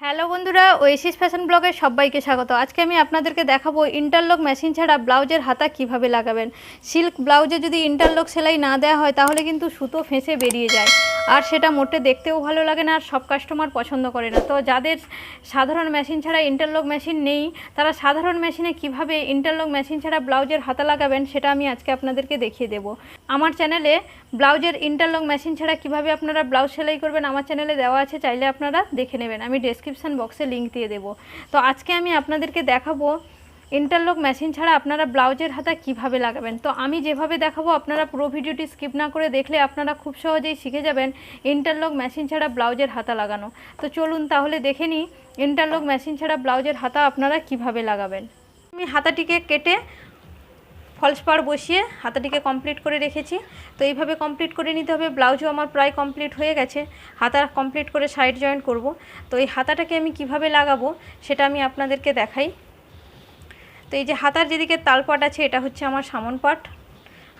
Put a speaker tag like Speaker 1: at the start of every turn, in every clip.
Speaker 1: Hello বন্ধুরা Oasis fashion ব্লগে সবাইকে স্বাগত। আজকে আমি আপনাদেরকে দেখাবো ইন্টারলক মেশিন ছাড়া ব্লাউজের হাতা কীভাবে লাগাবেন। সিল্ক ব্লাউজে যদি ইন্টারলক সেলাই না দেওয়া হয়, তাহলে কিন্তু সুতো ফেঁসে বেরিয়ে যায়। আর সেটা মোটে দেখতেও ভালো লাগে না, আর সব কাস্টমার পছন্দ করে না। তো যাদের সাধারণ মেশিন ছাড়া ইন্টারলক মেশিন নেই, তারা সাধারণ মেশিনে কীভাবে ইন্টারলক মেশিন ছাড়া ব্লাউজের হাতা লাগাবেন সেটা আমি আজকে আপনাদেরকে দেখিয়ে দেবো। আমার চ্যানেলে ব্লাউজের ইন্টারলক মেশিন ছাড়া কীভাবে আপনারা ব্লাউজ সেলাই করবেন, আমার চ্যানেলে দেওয়া আছে, চাইলে আপনারা দেখে নেবেন। আমি ডেসক্রিপশান বক্সে লিঙ্ক দিয়ে দেবো। তো আজকে আমি আপনাদেরকে দেখাবো ইন্টারলক মেশিন ছাড়া আপনারা ব্লাউজের হাতা কীভাবে লাগাবেন? তো আমি যেভাবে দেখাবো, আপনারা পুরো ভিডিওটি স্কিপ না করে দেখলে আপনারা খুব সহজেই শিখে যাবেন ইন্টারলক মেশিন ছাড়া ব্লাউজের হাতা লাগানো। তো চলুন তাহলে দেখে নিই ইন্টারলক মেশিন ছাড়া ব্লাউজের হাতা আপনারা কীভাবে লাগাবেন। আমি হাতাটিকে কেটে ফলস পাড় বসিয়ে হাতাটিকে কমপ্লিট করে রেখেছি। তো এইভাবে কমপ্লিট করে নিতে হবে। ব্লাউজও আমার প্রায় কমপ্লিট হয়ে গেছে। হাতা কমপ্লিট করে সাইড জয়েন করব। তো এই হাতাটাকে আমি কীভাবে লাগাবো, সেটা আমি আপনাদেরকে দেখাই। তো এই যে হাতার যেদিকে তালপাট আছে, এটা হচ্ছে আমার সামন পাট।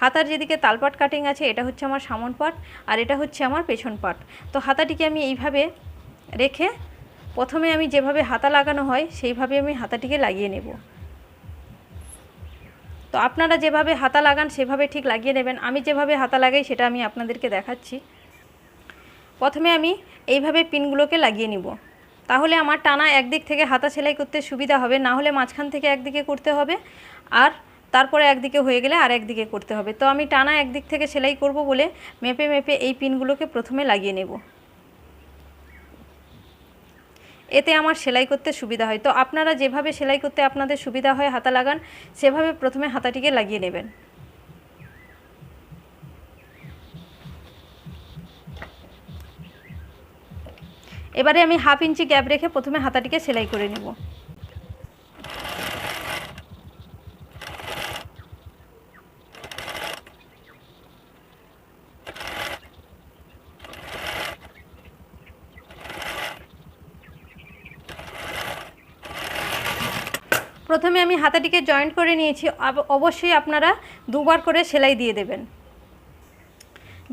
Speaker 1: হাতার যেদিকে তালপাট কাটিং আছে, এটা হচ্ছে আমার সামন পাট, আর এটা হচ্ছে আমার পেছন পাট। তো হাতাটিকে আমি এইভাবে রেখে প্রথমে আমি যেভাবে হাতা লাগানো হয়, সেইভাবে আমি হাতাটিকে লাগিয়ে নেব। তো আপনারা যেভাবে হাতা লাগান, সেভাবে ঠিক লাগিয়ে নেবেন। আমি যেভাবে হাতা লাগাই, সেটা আমি আপনাদেরকে দেখাচ্ছি। প্রথমে আমি এইভাবে পিনগুলোকে লাগিয়ে নিব। তাহলে আমার টানা একদিক থেকে হাতা সেলাই করতে সুবিধা হবে, না হলে মাঝখান থেকে একদিকে করতে হবে আর তারপরে একদিকে হয়ে গেলে আর একদিকে করতে হবে। তো আমি টানা একদিক থেকে সেলাই করব বলে মেপে মেপে এই পিনগুলোকে প্রথমে লাগিয়ে নেব। এতে আমার সেলাই করতে সুবিধা হয়। তো আপনারা যেভাবে সেলাই করতে আপনাদের সুবিধা হয় হাতা লাগান, সেভাবে প্রথমে হাতাটিকে লাগিয়ে নেবেন। এবারে আমি হাফ ইঞ্চি গ্যাপ রেখে প্রথমে হাতাটিকে সেলাই করে নেব। প্রথমে আমি হাতাটিকে জয়েন্ট করে নিয়েছি। অবশ্যই আপনারা দুবার করে সেলাই দিয়ে দেবেন।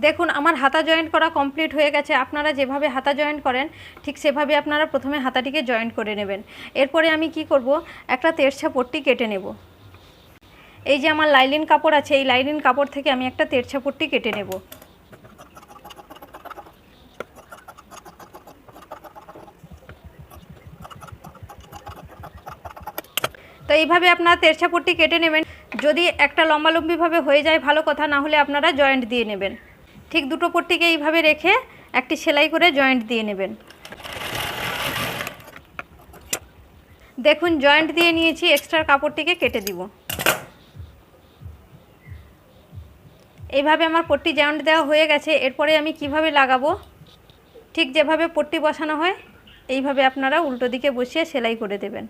Speaker 1: দেখুন, আমার হাতা জয়েন্ট করা কমপ্লিট হয়ে গেছে। আপনারা যেভাবে হাতা জয়েন্ট করেন, ঠিক সেভাবে আপনারা প্রথমে হাতাটিকে জয়েন্ট করে নেবেন। এরপরে আমি কি করব? একটা তেরছা পট্টি কেটে নেব। এই যে আমার লাইলিন কাপড় আছে, এই লাইলিন কাপড় থেকে আমি একটা তেরছা পট্টি কেটে নেব। তো এইভাবে আপনারা তেরছা পট্টি কেটে নেবেন। যদি একটা লম্বালম্বিভাবে হয়ে যায়, ভালো কথা, না হলে আপনারা জয়েন্ট দিয়ে নেবেন। ঠিক দুটো পট্টিকে এইভাবে রেখে একটি সেলাই করে জয়েন্ট দিয়ে নেবেন। দেখুন, জয়েন্ট দিয়ে নিয়েছি, এক্সট্রা কাপড়টিকে কেটে দিব। এইভাবে আমার পট্টি জয়েন্ট দেওয়া হয়ে গেছে। এরপরে আমি কীভাবে লাগাবো? ঠিক যেভাবে পট্টি বসানো হয়, এইভাবে আপনারা উল্টো দিকে বসিয়ে সেলাই করে দেবেন।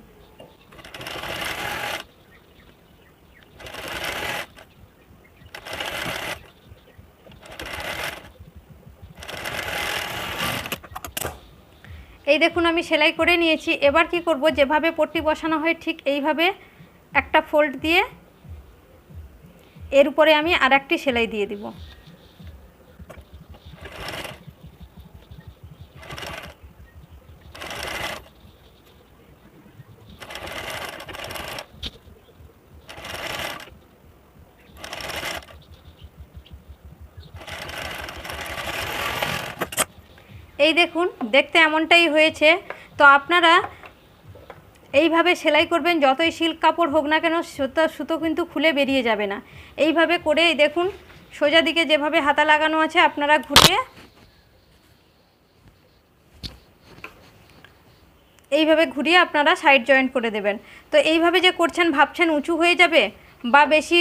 Speaker 1: এই দেখুন, আমি সেলাই করে নিয়েছি। এবার কি করব, যেভাবে পট্টি বসানো হয় ঠিক এইভাবে একটা ফোল্ড দিয়ে এর উপরে আমি আর একটি সেলাই দিয়ে দিব। এই দেখুন, দেখতে এমনটাই হয়েছে। তো আপনারা এইভাবে সেলাই করবেন, যতই সিল্ক কাপড় হোক না কেন, সুতো সুতো কিন্তু খুলে বেরিয়ে যাবে না। এইভাবে করে দেখুন, সোজা দিকে যেভাবে হাতা লাগানো আছে, আপনারা ঘুরিয়ে এইভাবে ঘুরিয়ে আপনারা সাইড জয়েন্ট করে দেবেন। তো এইভাবে যে করছেন, ভাবছেন উঁচু হয়ে যাবে বা বেশি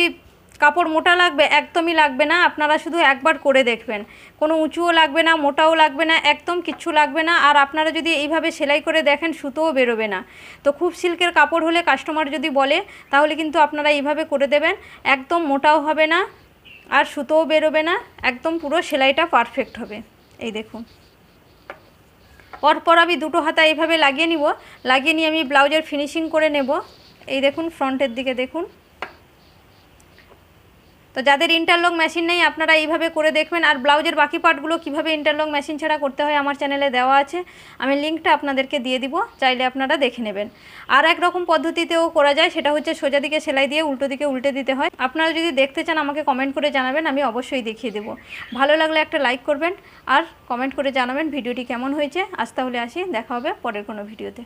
Speaker 1: কাপড় মোটা লাগবে, একদমই লাগবে না। আপনারা শুধু একবার করে দেখবেন। কোনো উঁচুও লাগবে না, মোটাও লাগবে না, একদম কিচ্ছু লাগবে না। আর আপনারা যদি এইভাবে সেলাই করে দেখেন, সুতোও বেরোবে না। তো খুব সিল্কের কাপড় হলে কাস্টমার যদি বলে, তাহলে কিন্তু আপনারা এইভাবে করে দেবেন। একদম মোটাও হবে না, আর সুতোও বেরোবে না। একদম পুরো সেলাইটা পারফেক্ট হবে। এই দেখুন। পরপর আমি দুটো হাতা এইভাবে লাগিয়ে নিব। লাগিয়ে নিয়ে আমি ব্লাউজের ফিনিশিং করে নেব। এই দেখুন ফ্রন্টের দিকে দেখুন। তো যাদের ইন্টারলক মেশিন নেই, আপনারা এইভাবে করে দেখবেন। আর ব্লাউজের বাকি পার্টগুলো কীভাবে ইন্টারলক মেশিন ছাড়া করতে হয়, আমার চ্যানেলে দেওয়া আছে। আমি লিঙ্কটা আপনাদেরকে দিয়ে দিব, চাইলে আপনারা দেখে নেবেন। আর এক রকম পদ্ধতিতেও করা যায়, সেটা হচ্ছে সোজা দিকে সেলাই দিয়ে উল্টো দিকে উল্টে দিতে হয়। আপনারা যদি দেখতে চান, আমাকে কমেন্ট করে জানাবেন, আমি অবশ্যই দেখিয়ে দেবো। ভালো লাগলে একটা লাইক করবেন, আর কমেন্ট করে জানাবেন ভিডিওটি কেমন হয়েছে। আজ তাহলে আসি, দেখা হবে পরের কোনো ভিডিওতে।